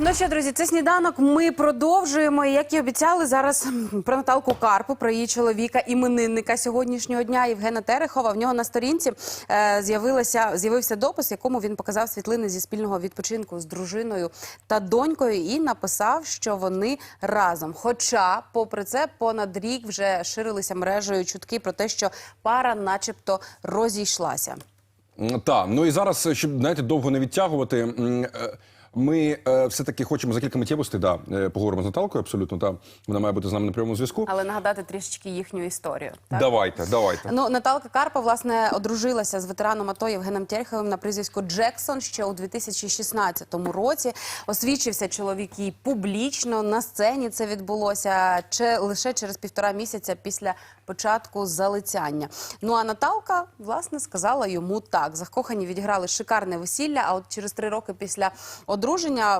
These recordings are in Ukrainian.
Ну що, друзі, це сніданок. Ми продовжуємо. Як і обіцяли, зараз про Наталку Карпу, про її чоловіка, іменинника сьогоднішнього дня Євгена Терехова. В нього на сторінці е, з'явилася з'явився допис, в якому він показав світлини зі спільного відпочинку з дружиною та донькою, і написав, що вони разом. Хоча, попри це, понад рік вже ширилися мережею чутки про те, що пара, начебто, розійшлася. Так, ну і зараз, щоб знаєте, довго не відтягувати. е, Ми е, все-таки хочемо за кілька миттєвостей, да, е, поговоримо з Наталкою, абсолютно. Та вона має бути з нами на прямому зв'язку. Але нагадати трішечки їхню історію. Так? Давайте, давайте. Ну, Наталка Карпа, власне, одружилася з ветераном АТО Євгеном Тереховим на прізвисько Джексон ще у 2016 році. Освічився чоловік їй публічно на сцені. Це відбулося че, лише через півтора місяця після початку залицяння. Ну а Наталка, власне, сказала йому так. Закохані відіграли шикарне весілля. А от через три роки після одруження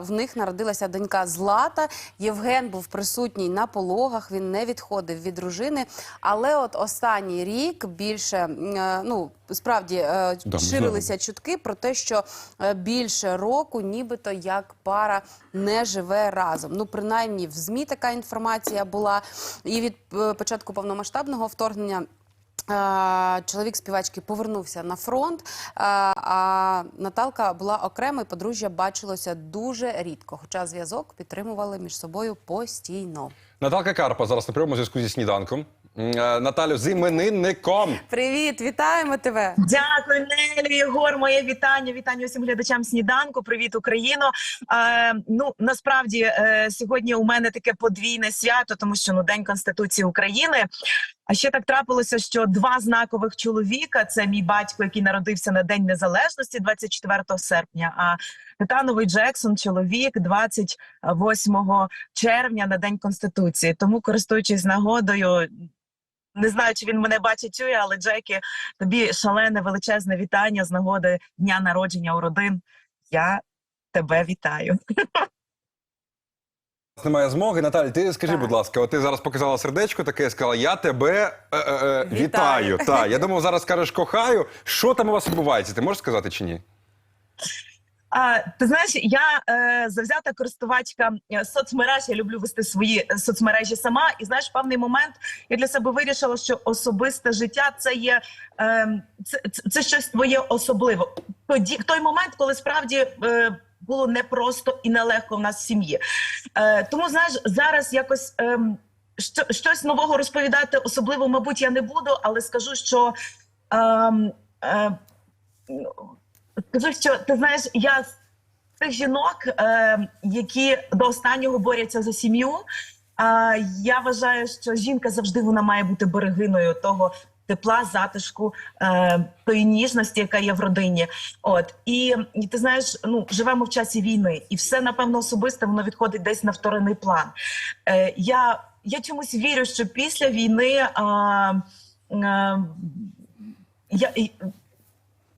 в них народилася донька Злата. Євген був присутній на пологах. Він не відходив від дружини. Але от останній рік більше е, ну справді е, Да, ширилися чутки про те, що е, більше року, нібито як пара не живе разом. Ну принаймні в змі така інформація була. І від початку повномасштабного вторгнення. Чоловік співачки повернувся на фронт, а Наталка була окремо, і подружжя бачилося дуже рідко. Хоча зв'язок підтримували між собою постійно. Наталка Карпа зараз на прямому зв'язку зі сніданком. Е, Наталю, з іменинником. Привіт, вітаємо тебе! Дякую, Нелі, Єгор. Моє вітання. Вітання усім глядачам сніданку. Привіт, Україно. Е, ну насправді е, сьогодні у мене таке подвійне свято, тому що ну День Конституції України. А ще так трапилося, що два знакових чоловіка це мій батько, який народився на День Незалежності, 24 серпня. А Титановий Джексон, чоловік, 28 червня на День Конституції. Тому, користуючись нагодою, не знаю, чи він мене бачить, чує, але Джекі, тобі шалене величезне вітання з нагоди дня народження у родин. Я тебе вітаю. Немає змоги. Наталі, ти скажи, Так. будь ласка, от ти зараз показала сердечко таке сказала, я тебе е, е, е, Вітаю. вітаю. Та, я думав, зараз скажеш кохаю. Що там у вас відбувається? Ти можеш сказати чи ні? А ти знаєш, я е, завзята користувачка соцмереж. Я люблю вести свої соцмережі сама. І знаєш, в певний момент я для себе вирішила, що особисте життя це є е, це, це, це щось твоє особливе. Тоді в той момент, коли справді. Е, було непросто і нелегко в нас в сім'ї. Е, тому знаєш, зараз якось ем, що, щось нового розповідати особливо, мабуть, я не буду, але скажу, що ем, е, скажу, що ти знаєш, я з тих жінок, е, які до останнього борються за сім'ю. Е, я вважаю, що жінка завжди вона має бути берегиною того тепла, затишку, е, тої ніжності, яка є в родині. От і, і ти знаєш, ну живемо в часі війни, і все напевно особисте воно відходить десь на вторинний план. Е, я, я чомусь вірю, що після війни. Е, е, я,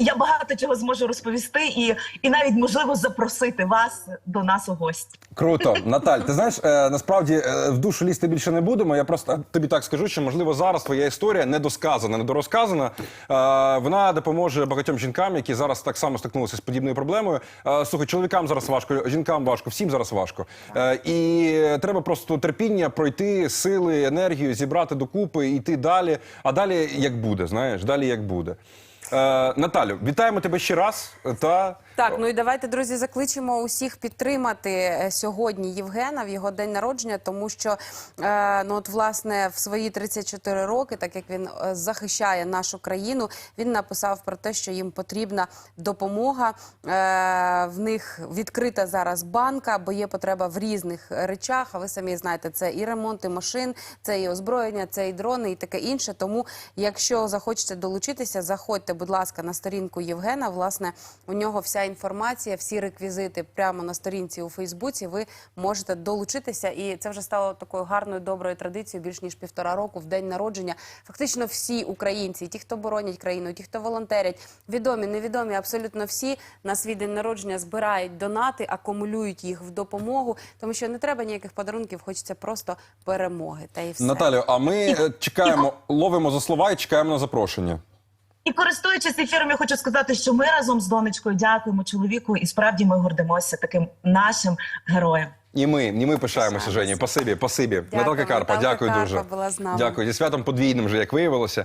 я багато чого зможу розповісти і, і навіть можливо запросити вас до нас у гості. Круто, Наталь, ти знаєш, е, насправді е, в душу лізти більше не будемо. Я просто тобі так скажу, що можливо зараз твоя історія недосказана, недорозказана. Е, вона допоможе багатьом жінкам, які зараз так само стикнулися з подібною проблемою. Е, слухай, чоловікам зараз важко, жінкам важко, всім зараз важко. Е, і треба просто терпіння пройти, сили, енергію, зібрати докупи, йти далі. А далі як буде, знаєш, далі як буде. Е, Наталю, вітаємо тебе ще раз. Та Так, ну і давайте, друзі, закличемо усіх підтримати е, сьогодні Євгена в його день народження, тому що е, ну от власне в свої 34 роки, так як він е, захищає нашу країну, він написав про те, що їм потрібна допомога. Е, в них відкрита зараз банка, бо є потреба в різних речах. А ви самі знаєте, це і ремонти машин, це і озброєння, це і дрони, і таке інше. Тому, якщо захочете долучитися, заходьте, будь ласка, на сторінку Євгена. Власне, у нього вся інформація, всі реквізити прямо на сторінці у Фейсбуці. Ви можете долучитися, і це вже стало такою гарною доброю традицією більш ніж півтора року в день народження. Фактично всі українці, ті, хто боронять країну, ті, хто волонтерять, відомі, невідомі, абсолютно всі на свій день народження збирають донати, акумулюють їх в допомогу, тому що не треба ніяких подарунків, хочеться просто перемоги. Та і все. Наталю, а ми е, чекаємо, ловимо за слова і чекаємо на запрошення. І користуючись ефіром, я хочу сказати, що ми разом з донечкою дякуємо чоловіку, і справді ми гордимося таким нашим героєм. І ми, і ми пишаємося. Жені. Пасибі, пасибі. Дякую, Наталка Карпа, Наталка дякую Карпа дуже. була з нами. Дякую. Зі святом подвійним вже, як виявилося.